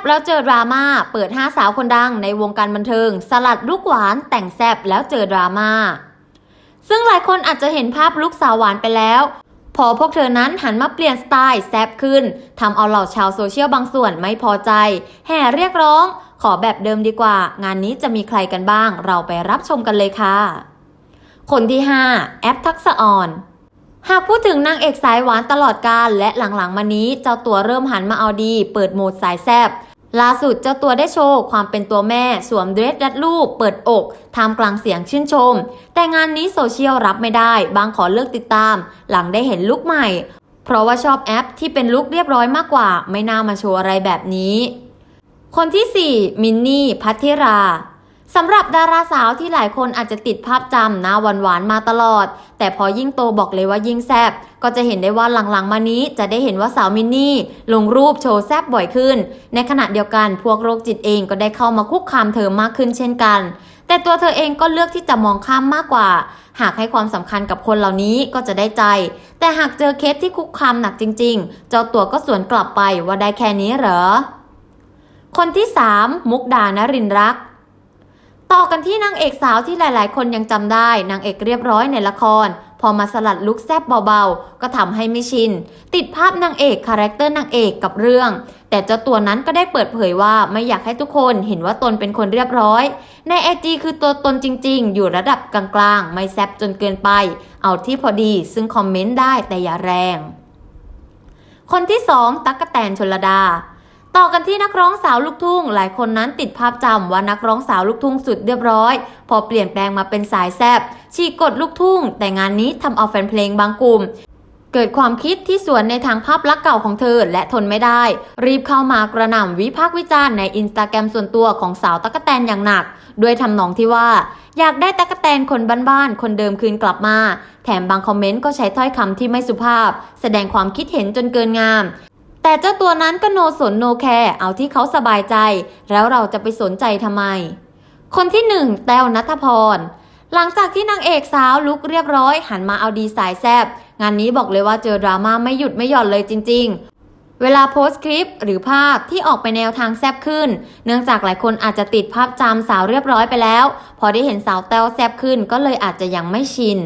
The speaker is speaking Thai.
บแล้วเจอดราม่า เปิดห้าสาวคนดังในวงการบันเทิง สลัดลูกหวานแต่งแซบแล้วเจอดราม่า ซึ่งหลายคนอาจจะเห็นภาพลูกสาวหวานไปแล้ว พอพวกเธอนั้นหันมาเปลี่ยนสไตล์แซบขึ้นทำเอาเหล่าชาวโซเชียลบางส่วนไม่พอใจ แห่เรียกร้อง ขอแบบเดิมดีกว่า งานนี้จะมีใครกันบ้าง เราไปรับชมกันเลยค่ะ คนที่ 5 แอปทักษะอ่อนหากพูดถึงนางเอกสายหวานตลอดกาลและหลังๆมานี้เจ้าตัวเริ่มหันมาเอาดี เปิดโหมดสายแซบ ล่าสุดเจ้าตัวได้โชว์ความเป็นตัวแม่สวมเดรสรัดรูปเปิดอกท่ามกลางเสียงชื่นชม แต่งานนี้โซเชียลรับไม่ได้ บางขอเลิกติดตาม หลังได้เห็นลุคใหม่ เพราะว่าชอบแอปที่เป็นลุคเรียบร้อยมากกว่า ไม่น่ามาโชว์อะไรแบบนี้ คนที่ 4 มินนี่พัทธิรา สำหรับดาราสาวที่หลายคนอาจจะติดภาพจำหน้าหวานๆมาตลอด แต่พอยิ่งโตบอกเลยว่ายิ่งแซบก็จะเห็นได้ว่าหลังๆมานี้จะได้เห็นว่าสาวมินนี่ ลงรูปโชว์แซบบ่อยขึ้น ในขณะเดียวกันพวกโรคจิตเองก็ได้เข้ามาคุกคามเธอมากขึ้นเช่นกัน แต่ตัวเธอเองก็เลือกที่จะมองข้ามมากกว่า หากให้ความสำคัญกับคนเหล่านี้ก็จะได้ใจ แต่หากเจอเคสที่คุกคามหนักจริง ๆ เจ้าตัวก็สวนกลับไปว่าได้แค่นี้เหรอคนที่ 3 มุกดานรินรัก ต่อกันที่นางเอกสาวที่หลาย ๆ คนยังจำได้นางเอกเรียบร้อยในละคร พอมาสลัดลุคแซบเบา ๆ ก็ทำให้ไม่ชิน ติดภาพนางเอกคาแรคเตอร์นางเอกกับเรื่อง แต่เจ้าตัวนั้นก็ได้เปิดเผยว่าไม่อยากให้ทุกคนเห็นว่าตนเป็นคนเรียบร้อย ในไอจีคือตัวตนจริง ๆ อยู่ระดับกลางๆ ไม่แซบจนเกินไป เอาที่พอดี ซึ่งคอมเมนต์ได้แต่อย่าแรง คนที่2ตั๊กกะแตนชนลดา ต่อกันที่นักร้องสาวลูกทุ่ง หลายคนนั้นติดภาพจำว่านักร้องสาวลูกทุ่งสุดเรียบร้อย พอเปลี่ยนแปลงมาเป็นสายแซบฉีกกดลูกทุ่ง แต่งานนี้ทำเอาแฟนเพลงบางกลุ่ม เกิดความคิดที่สวนในทางภาพลักษณ์เก่าของเธอและทนไม่ได้ รีบเข้ามากระหน่ำวิพากษ์วิจารณ์ในอินสตาแกรมส่วนตัวของสาวตั๊กะแตนอย่างหนัก ด้วยทำนองที่ว่า อยากได้ตั๊กกะแตนคนบ้านๆคนเดิมคืนกลับมา แถมบางคอมเมนต์ก็ใช้ถ้อยคำที่ไม่สุภาพ แสดงความคิดเห็นจนเกินงาม แต่เจ้าตัวนั้นก็โนสนโนแคร์เอาที่เขาสบายใจ แล้วเราจะไปสนใจทำไม คนที่หนึ่งแต้วนัทพร หลังจากที่นางเอกสาวลุกเรียบร้อย หันมาเอาดีสายแซบงานนี้บอกเลยว่าเจอดราม่าไม่หยุดไม่หย่อนเลยจริง ๆ เวลาโพสต์คลิปหรือภาพที่ออกไปแนวทางแซบขึ้น เนื่องจากหลายคนอาจจะติดภาพจำสาวเรียบร้อยไปแล้ว พอได้เห็นสาวแต้วแซบขึ้นก็เลยอาจจะยังไม่ชิน